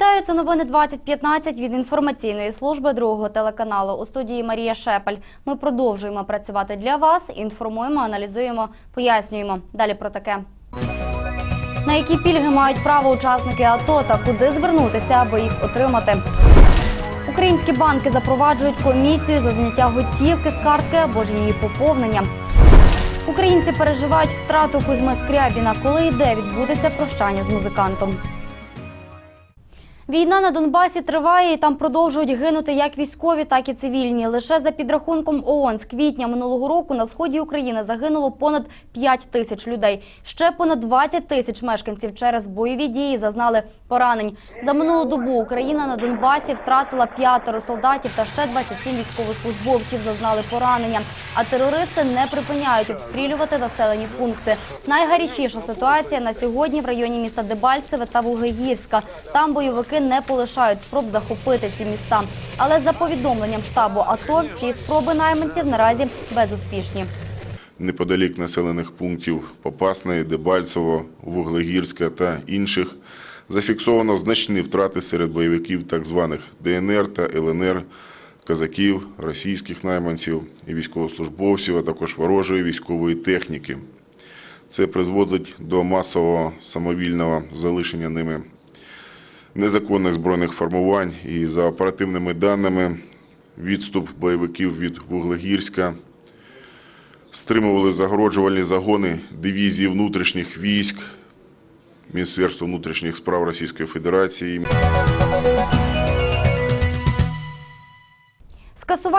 Вітаю, це новини 2015 від інформаційної служби другого телеканалу. У студії Марія Шепель. Ми продовжуємо працювати для вас, інформуємо, аналізуємо, пояснюємо. Далі про таке. На які пільги мають право учасники АТО та куди звернутися, аби їх отримати? Українські банки запроваджують комісію за зняття готівки з картки або ж її поповнення. Українці переживають втрату Кузьми Скрябіна, коли і де відбудеться прощання з музикантом. Війна на Донбасі триває і там продовжують гинути як військові, так і цивільні. Лише за підрахунком ООН з квітня минулого року на сході України загинуло понад 5 тисяч людей. Ще понад 20 тисяч мешканців через бойові дії зазнали поранень. За минулу добу Україна на Донбасі втратила п'ятеро солдатів та ще 27 військовослужбовців зазнали поранення. А терористи не припиняють обстрілювати населені пункти. Найгарячіша ситуація на сьогодні в районі міста Дебальцеве та Вуглегірська. Там бойовики не полишають спроб захопити ці міста. Але за повідомленням штабу АТО всі спроби найманців наразі безуспішні. неподалік населених пунктів Попасної, Дебальцево, Вуглегірська та інших зафіксовано значні втрати серед бойовиків так званих ДНР та ЛНР, казаків, російських найманців і військовослужбовців, а також ворожої військової техніки. Це призводить до масового самовільного залишення ними незаконних збройних формувань і за оперативними даними відступ бойовиків від Вуглегірська стримували загороджувальні загони дивізії внутрішніх військ Міністерства внутрішніх справ Російської Федерації.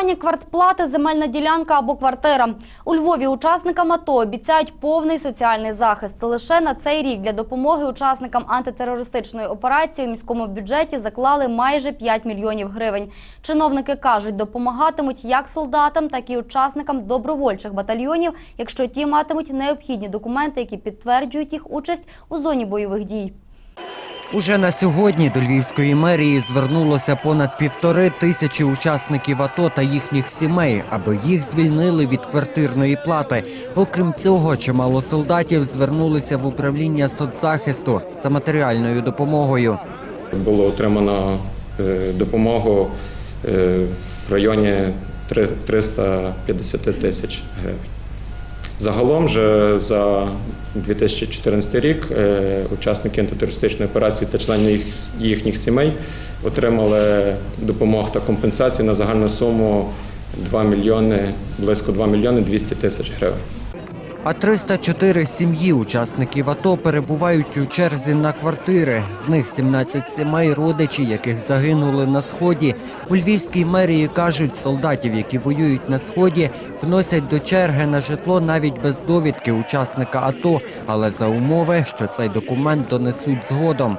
Скасування квартплати, земельна ділянка або квартира. У Львові учасникам АТО обіцяють повний соціальний захист. Лише на цей рік для допомоги учасникам антитерористичної операції у міському бюджеті заклали майже 5 мільйонів гривень. Чиновники кажуть, допомагатимуть як солдатам, так і учасникам добровольчих батальйонів, якщо ті матимуть необхідні документи, які підтверджують їх участь у зоні бойових дій. Уже на сьогодні до Львівської мерії звернулося понад півтори тисячі учасників АТО та їхніх сімей, аби їх звільнили від квартирної плати. Окрім цього, чимало солдатів звернулися в управління соцзахисту за матеріальною допомогою. Було отримано е, допомогу е, в районі три- 350 тисяч гривень. Загалом же за 2014 рік е, учасники антитерористичної операції та члени їх, їхніх сімей отримали допомог та компенсації на загальну суму 2 мільйони, близько 2 мільйони 200 тисяч гривень. А 304 сім'ї учасників АТО перебувають у черзі на квартири. З них 17 сімей родичі, яких загинули на сході. У Львівській мерії кажуть, солдатів, які воюють на сході, вносять до черги на житло навіть без довідки учасника АТО, але за умови, що цей документ донесуть згодом.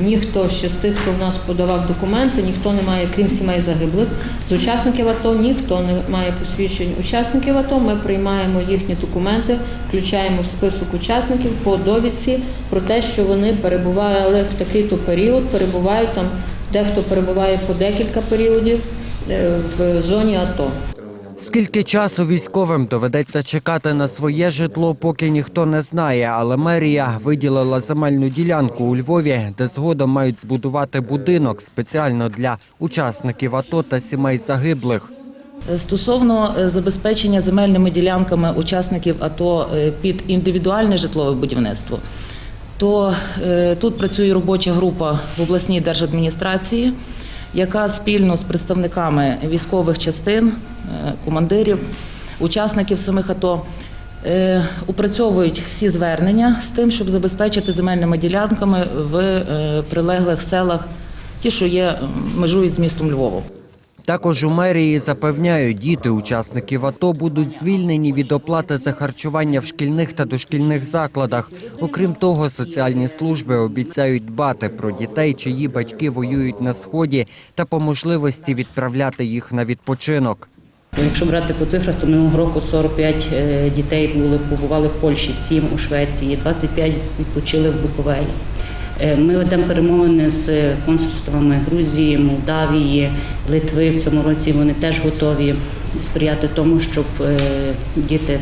Ніхто ще з тих, хто в нас подавав документи, ніхто не має, крім сімей загиблих, з учасників АТО, ніхто не має посвідчень учасників АТО. Ми приймаємо їхні документи, включаємо в список учасників по довідці про те, що вони перебували в такий-то період, перебувають там, дехто перебуває по декілька періодів е, в зоні АТО. Скільки часу військовим доведеться чекати на своє житло, поки ніхто не знає, але мерія виділила земельну ділянку у Львові, де згодом мають збудувати будинок спеціально для учасників АТО та сімей загиблих. Стосовно е, забезпечення земельними ділянками учасників АТО е, під індивідуальне житлове будівництво, то е, тут працює робоча група в обласній держадміністрації, яка спільно з представниками військових частин, е, командирів, учасників самих АТО упрацьовують опрацьовують всі звернення з тим, щоб забезпечити земельними ділянками в е, прилеглих селах, ті, що є межують з містом Львовом. Також у мерії запевняють, діти учасників АТО будуть звільнені від оплати за харчування в шкільних та дошкільних закладах. Окрім того, соціальні служби обіцяють дбати про дітей, чиї батьки воюють на сході, та по можливості відправляти їх на відпочинок. Якщо брати по цифрах, то минулого року 45 е, дітей були побували в Польщі, 7 у Швеції, 25 відпочили в Буковелі. Е, Ми ведемо перемовини з консульствами Грузії, Молдавії, Литви в цьому році. Вони теж готові сприяти тому, щоб е, діти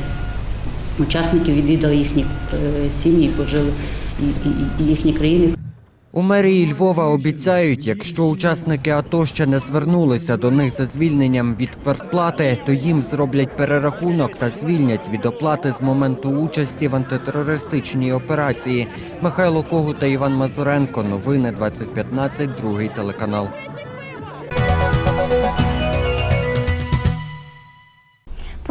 учасників відвідали їхні е, сім'ї, пожили їхні країни. У мерії Львова обіцяють, якщо учасники АТО ще не звернулися до них за звільненням від квартплати, то їм зроблять перерахунок та звільнять від оплати з моменту участі в антитерористичній операції. Михайло Когу та Іван Мазуренко. Новини 2015, другий телеканал.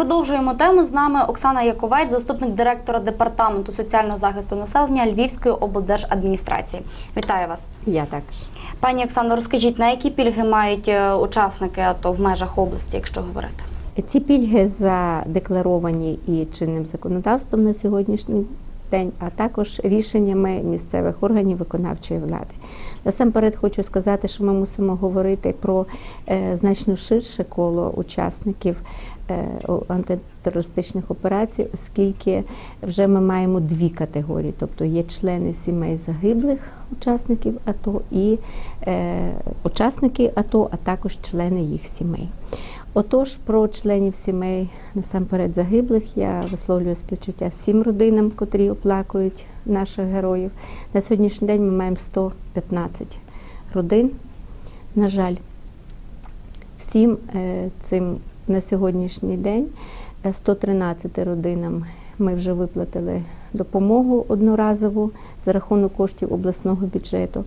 Продовжуємо тему. З нами Оксана Яковець, заступник директора департаменту соціального захисту населення Львівської облдержадміністрації. Вітаю вас, Я також. пані Оксано. Розкажіть, на які пільги мають е, учасники АТО в межах області, якщо говорити? Ці пільги задекларовані і чинним законодавством на сьогоднішній день, а також рішеннями місцевих органів виконавчої влади. Насамперед хочу сказати, що ми мусимо говорити про е, значно ширше коло учасників антитерористичних операцій, оскільки вже ми маємо дві категорії, тобто є члени сімей загиблих учасників АТО і е, учасники АТО, а також члени їх сімей. Отож, про членів сімей насамперед загиблих я висловлюю співчуття всім родинам, котрі оплакують наших героїв. На сьогоднішній день ми маємо 115 родин. На жаль, всім е, цим на сьогоднішній день е, 113 родинам ми вже виплатили допомогу одноразову за рахунок коштів обласного бюджету.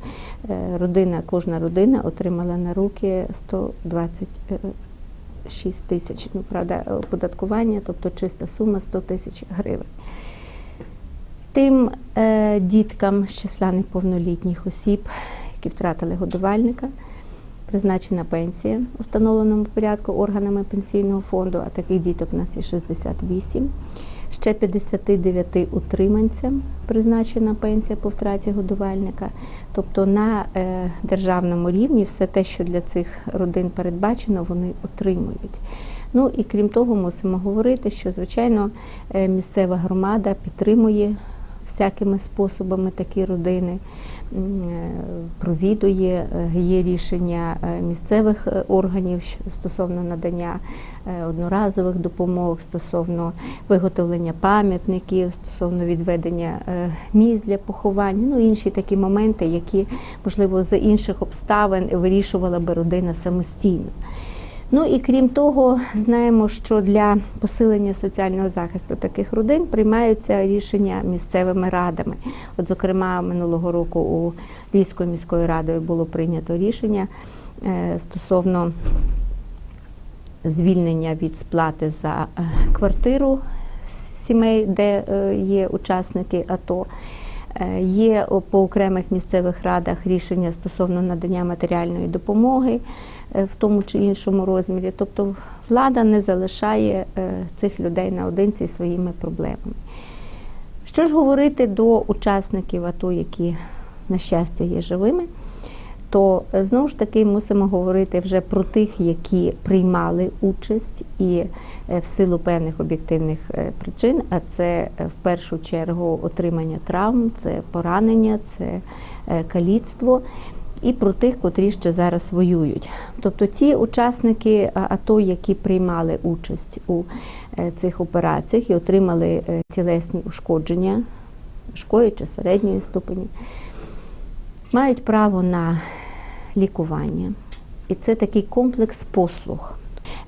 Е, Родина, кожна родина отримала на руки 120 е, 6 тисяч, ну правда, оподаткування, тобто чиста сума 100 тисяч гривень. Тим е, діткам з числа неповнолітніх осіб, які втратили годувальника, призначена пенсія у встановленому порядку органами пенсійного фонду, а таких діток у нас є 68. Ще 59 утриманцям призначена пенсія по втраті годувальника. Тобто на е, державному рівні все те, що для цих родин передбачено, вони отримують. Ну і крім того, мусимо говорити, що звичайно е, місцева громада підтримує всякими способами такі родини, провідує, е, є рішення е, місцевих е, органів стосовно надання е, одноразових допомог, стосовно виготовлення пам'ятників, стосовно відведення е, місць для поховання, ну інші такі моменти, які можливо за інших обставин вирішувала би родина самостійно. Ну і крім того, знаємо, що для посилення соціального захисту таких родин приймаються рішення місцевими радами. От, зокрема, минулого року у Львівською міською радою було прийнято рішення е, стосовно звільнення від сплати за е, квартиру сімей, де е, є учасники АТО. Е, Є по окремих місцевих радах рішення стосовно надання матеріальної допомоги е, в тому чи іншому розмірі. Тобто влада не залишає е, цих людей наодинці своїми проблемами. Що ж говорити до учасників АТО, які, на щастя, є живими, то е, знову ж таки мусимо говорити вже про тих, які приймали участь і е, в силу певних об'єктивних е, причин, а це в першу чергу отримання травм, це поранення, це каліцтво. І про тих, котрі ще зараз воюють. Тобто ті учасники АТО, які приймали участь у цих операціях і отримали тілесні ушкодження важкої чи середньої ступені, мають право на лікування. І це такий комплекс послуг.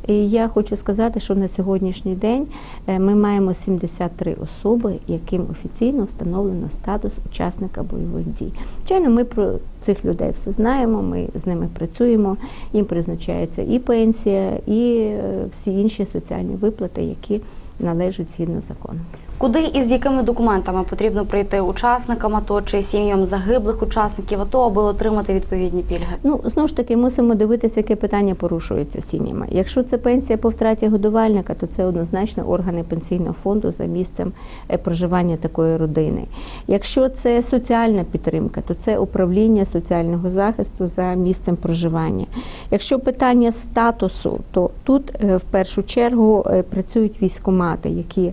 І я хочу сказати, що на сьогоднішній день е, ми маємо 73 особи, яким офіційно встановлено статус учасника бойових дій. Звичайно, ми про цих людей все знаємо, ми з ними працюємо, їм призначається і пенсія, і е, всі інші соціальні виплати, які належать згідно закону. Куди і з якими документами потрібно прийти учасникам АТО чи сім'ям загиблих учасників АТО, аби отримати відповідні пільги? Ну знову ж таки мусимо дивитися, яке питання порушується сім'ями. Якщо це пенсія по втраті годувальника, то це однозначно органи пенсійного фонду за місцем е, проживання такої родини. Якщо це соціальна підтримка, то це управління соціального захисту за місцем проживання. Якщо питання статусу, то тут е, в першу чергу е, працюють військомати, які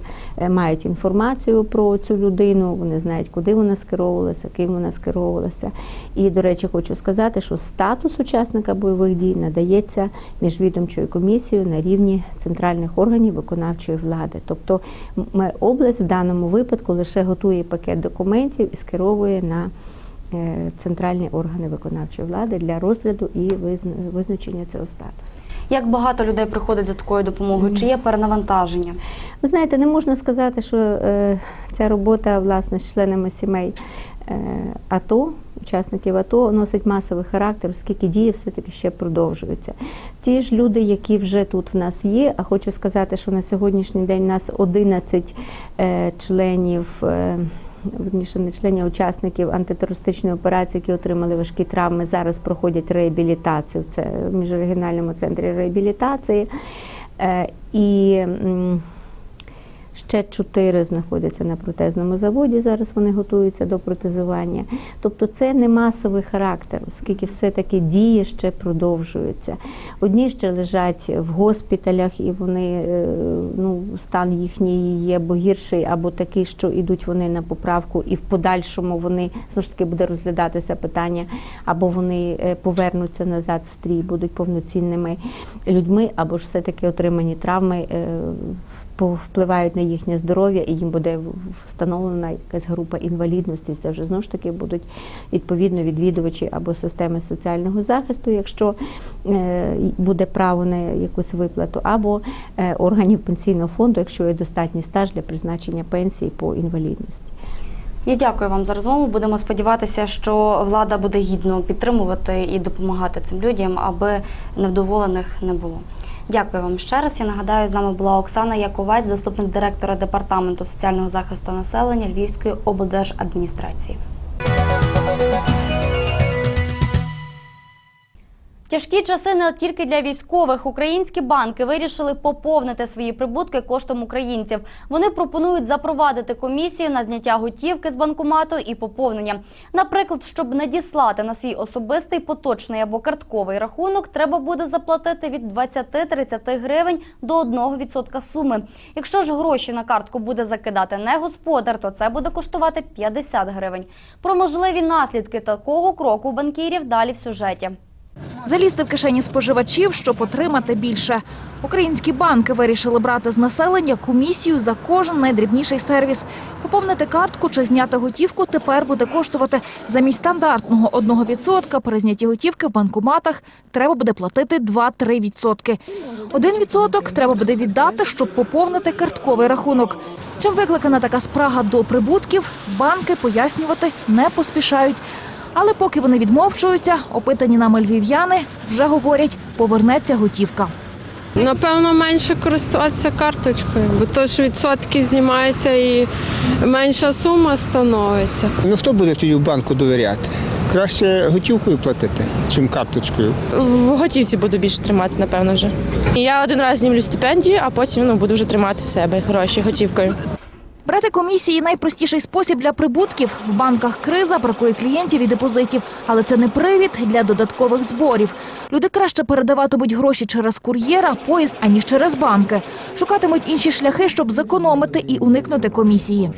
мають інформацію про цю людину, вони знають, куди вона скеровувалася, ким вона скеровувалася. І, до речі, хочу сказати, що статус учасника бойових дій надається міжвідомчою комісією на рівні центральних органів виконавчої влади. Тобто область в даному випадку лише готує пакет документів і скеровує на центральні органи виконавчої влади для розгляду і визна- визначення цього статусу. Як багато людей приходить за такою допомогою? Чи є перенавантаження? Ви знаєте, не можна сказати, що е, ця робота власне з членами сімей е, АТО, учасників АТО, носить масовий характер, оскільки дії все-таки ще продовжуються. Ті ж люди, які вже тут в нас є, а хочу сказати, що на сьогоднішній день у нас 11 е, членів. Верніше не членів, а учасників антитерористичної операції, які отримали важкі травми, зараз проходять реабілітацію. Це в міжрегіональному центрі реабілітації. Е, І ще чотири знаходяться на протезному заводі. Зараз вони готуються до протезування. Тобто це не масовий характер, оскільки все-таки дії ще продовжуються. Одні ще лежать в госпіталях, і вони е, ну, стан їхній є або гірший, або такий, що йдуть вони на поправку, і в подальшому вони знову ж таки буде розглядатися питання, або вони е, повернуться назад в стрій, будуть повноцінними людьми, або ж все-таки отримані травми. Повпливають на їхнє здоров'я, і їм буде встановлена якась група інвалідності. Це вже знову ж таки будуть відповідно відвідувачі або системи соціального захисту, якщо е, буде право на якусь виплату, або е, органів пенсійного фонду, якщо є достатній стаж для призначення пенсії по інвалідності. Я дякую вам за розмову. Будемо сподіватися, що влада буде гідно підтримувати і допомагати цим людям, аби невдоволених не було. Дякую вам ще раз. Я нагадаю, з нами була Оксана Яковець, заступник директора департаменту соціального захисту населення Львівської облдержадміністрації. Тяжкі часи не тільки для військових. Українські банки вирішили поповнити свої прибутки коштом українців. Вони пропонують запровадити комісію на зняття готівки з банкомату і поповнення. Наприклад, щоб надіслати на свій особистий поточний або картковий рахунок, треба буде заплатити від 20-30 гривень до 1% суми. Якщо ж гроші на картку буде закидати не господар, то це буде коштувати 50 гривень. Про можливі наслідки такого кроку банкірів далі в сюжеті. Залізти в кишені споживачів, щоб отримати більше. Українські банки вирішили брати з населення комісію за кожен найдрібніший сервіс. Поповнити картку чи зняти готівку тепер буде коштувати замість стандартного 1% при знятті готівки в банкоматах треба буде платити 2-3%. Один відсоток треба буде віддати, щоб поповнити картковий рахунок. Чим викликана така спрага до прибутків, банки пояснювати не поспішають. Але поки вони відмовчуються, опитані нами львів'яни вже говорять, повернеться готівка. Напевно, менше користуватися карточкою, бо то ж відсотки знімаються і менша сума становиться. Ну хто буде тоді в банку довіряти? Краще готівкою платити, чим карточкою. В готівці буду більше тримати, напевно, вже. Я один раз знімлю стипендію, а потім ну, буду вже тримати в себе гроші готівкою. Брати комісії найпростіший спосіб для прибутків. В банках криза бракує клієнтів і депозитів, але це не привід для додаткових зборів. Люди краще передаватимуть гроші через кур'єра, поїзд, аніж через банки. Шукатимуть інші шляхи, щоб зекономити і уникнути комісії.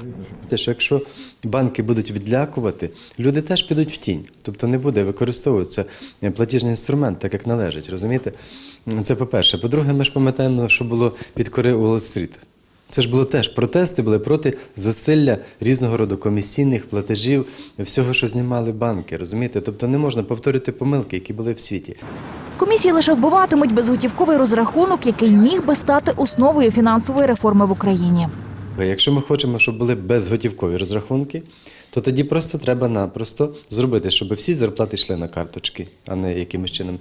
Те, що якщо банки будуть відлякувати, люди теж підуть в тінь. Тобто не буде використовуватися платіжний інструмент, так як належить. Розумієте? Це по-перше. По-друге, ми ж пам'ятаємо, що було під кори Уолл-стріт. Це ж було теж протести були проти засилля різного роду комісійних платежів, всього, що знімали банки. Розумієте? Тобто не можна повторити помилки, які були в світі. Комісії лише вбиватимуть безготівковий розрахунок, який міг би стати основою фінансової реформи в Україні. Якщо ми хочемо, щоб були безготівкові розрахунки, то тоді просто треба-напросто зробити, щоб всі зарплати йшли на карточки, а не якимось чином.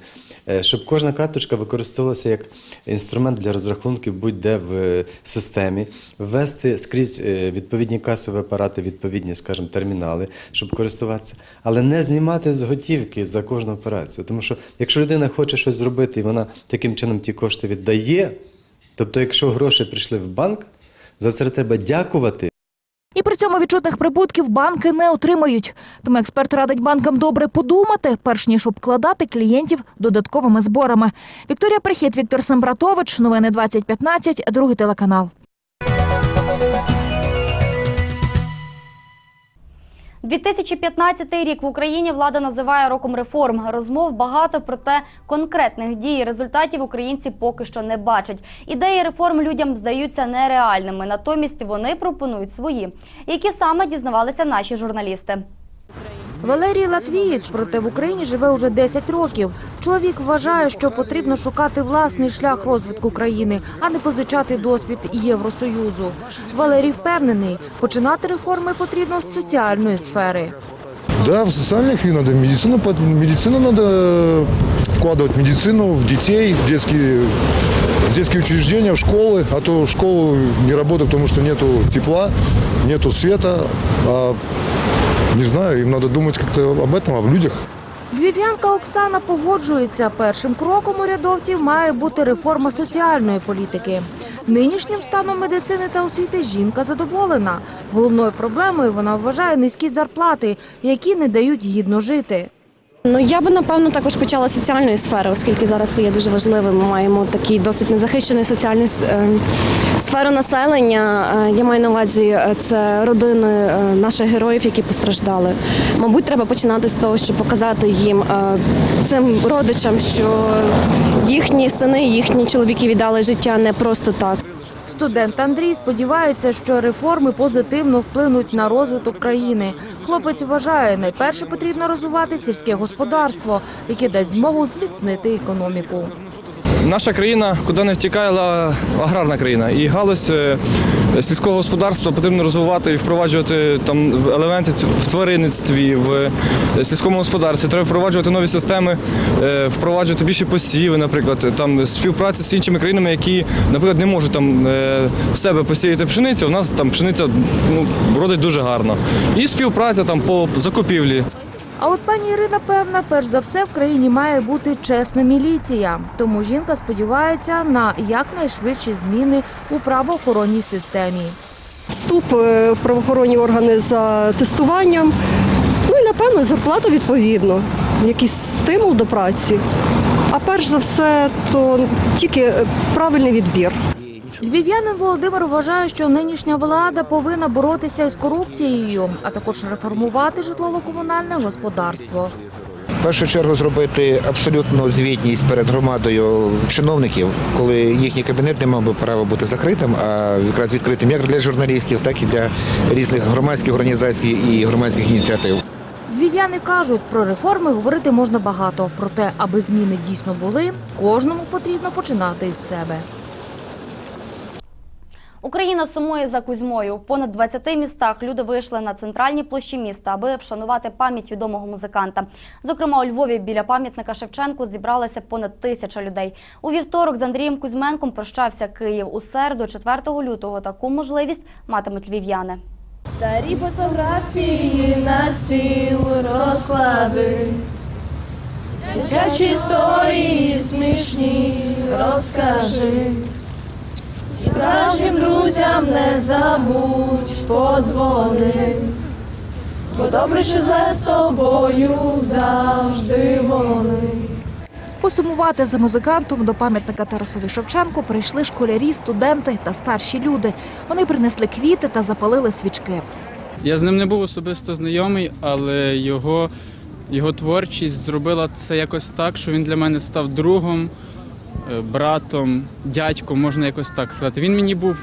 Е, Щоб кожна карточка використовувалася як інструмент для розрахунків будь-де в е, системі, ввести скрізь е, відповідні касові апарати, відповідні, скажімо, термінали, щоб користуватися, але не знімати з готівки за кожну операцію. Тому що якщо людина хоче щось зробити і вона таким чином ті кошти віддає, тобто, якщо гроші прийшли в банк, за це треба дякувати. Цьому відчутних прибутків банки не отримають. Тому експерт радить банкам добре подумати, перш ніж обкладати клієнтів додатковими зборами. Вікторія Прихід, Віктор Самбратович, новини 2015, другий телеканал. 2015 рік в Україні влада називає роком реформ. Розмов багато, проте конкретних дій і результатів українці поки що не бачать. Ідеї реформ людям здаються нереальними. Натомість вони пропонують свої, які саме дізнавалися наші журналісти. Валерій Латвієць, проте в Україні живе уже 10 років. Чоловік вважає, що потрібно шукати власний шлях розвитку країни, а не позичати досвід Євросоюзу. Валерій впевнений, починати реформи потрібно з соціальної сфери. Да, в социальных и надо в медицину, под- в медицину надо вкладывать в медицину, в детей, в детские, в детские учреждения, в школы, а то школы не работают, потому что нету тепла, нету света, а, не знаю, им надо думать как-то об этом, об людях. Львів'янка Оксана погоджується, першим кроком урядовців має бути реформа соціальної політики. Нинішнім станом медицини та освіти жінка задоволена. Головною проблемою вона вважає низькі зарплати, які не дають гідно жити. Ну я би напевно також почала соціальної сфери, оскільки зараз це є дуже важливим. Ми маємо такий досить незахищений соціальний е, сферу населення. Е, Я маю на увазі е, це родини е, наших героїв, які постраждали. Мабуть, треба починати з того, щоб показати їм цим родичам, що їхні сини, їхні чоловіки віддали життя не просто так. Студент Андрій сподівається, що реформи позитивно вплинуть на розвиток країни. Хлопець вважає, найперше потрібно розвивати сільське господарство, яке дасть змогу зміцнити економіку. Наша країна куди не втікає, аграрна країна. І галузь е, сільського господарства потрібно розвивати і впроваджувати там елементи в тваринництві, в е, сільському господарстві. Треба впроваджувати нові системи, е, впроваджувати більше посіви, наприклад, там співпраця з іншими країнами, які, наприклад, не можуть там е, в себе посіяти пшеницю. У нас там пшениця ну, вродить дуже гарно. І співпраця там по закупівлі. А от пані Ірина певна, перш за все в країні має бути чесна міліція. Тому жінка сподівається на якнайшвидші зміни у правоохоронній системі. вступ е, в правоохоронні органи за тестуванням. Ну і напевно зарплата відповідно, якийсь стимул до праці. А перш за все, то тільки е, правильний відбір. Львів'янин Володимир вважає, що нинішня влада повинна боротися із корупцією, а також реформувати житлово-комунальне господарство. В першу чергу зробити абсолютну звітність перед громадою чиновників, коли їхній кабінет не мав би права бути закритим, а якраз відкритим як для журналістів, так і для різних громадських організацій і громадських ініціатив. Львів'яни кажуть, про реформи говорити можна багато. Проте, аби зміни дійсно були, кожному потрібно починати із себе. Україна сумує за Кузьмою. У понад 20 містах люди вийшли на центральні площі міста, аби вшанувати пам'ять відомого музиканта. Зокрема, у Львові біля пам'ятника Шевченку зібралося понад тисяча людей. У вівторок з Андрієм Кузьменком прощався Київ. У середу, 4 лютого, таку можливість матимуть львів'яни. Старі фотографії на стіл розклади, дитячі історії смішні розкажи. Справжнім друзям не забудь подзвони, бо добре чи зле з тобою завжди вони. Посумувати за музикантом до пам'ятника Тарасові Шевченку прийшли школярі, студенти та старші люди. Вони принесли квіти та запалили свічки. Я з ним не був особисто знайомий, але його, його творчість зробила це якось так, що він для мене став другом, е, братом, дядьком, можна якось так сказати. Він мені був.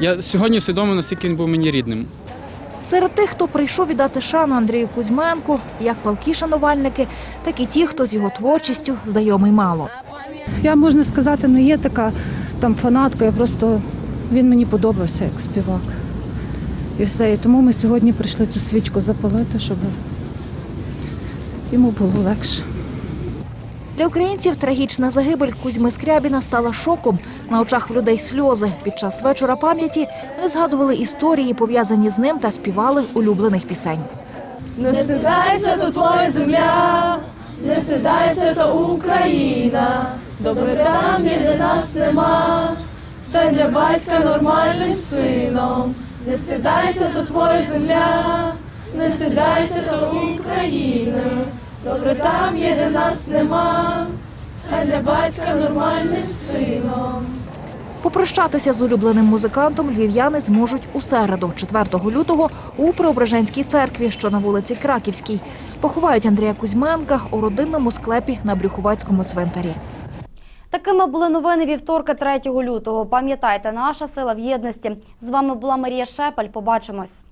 Я сьогодні усвідомив, наскільки він був мені рідним. Серед тих, хто прийшов віддати шану Андрію Кузьменку, як палкі шанувальники, так і ті, хто з його творчістю знайомий мало. Я можна сказати, не є така там фанаткою, просто він мені подобався як співак. І все. І тому ми сьогодні прийшли цю свічку запалити, щоб йому було легше. Для українців трагічна загибель Кузьми Скрябіна стала шоком. На очах людей сльози. Під час вечора пам'яті вони згадували історії, пов'язані з ним, та співали улюблених пісень. Не стидайся, то твоя земля, не стидайся, то Україна. Добре там, де нас нема. Стань для батька нормальним сином. Не стидайся, то твоя земля, не стидайся, то України. Добре там, є де нас нема. Стань для батька нормальним сином. Попрощатися з улюбленим музикантом львів'яни зможуть у середу, 4 лютого, у Преображенській церкві, що на вулиці Краківській. Поховають Андрія Кузьменка у родинному склепі на Брюхувацькому цвинтарі. Такими були новини вівторка 3 лютого. Пам'ятайте, наша сила в єдності. З вами була Марія Шепель. Побачимось.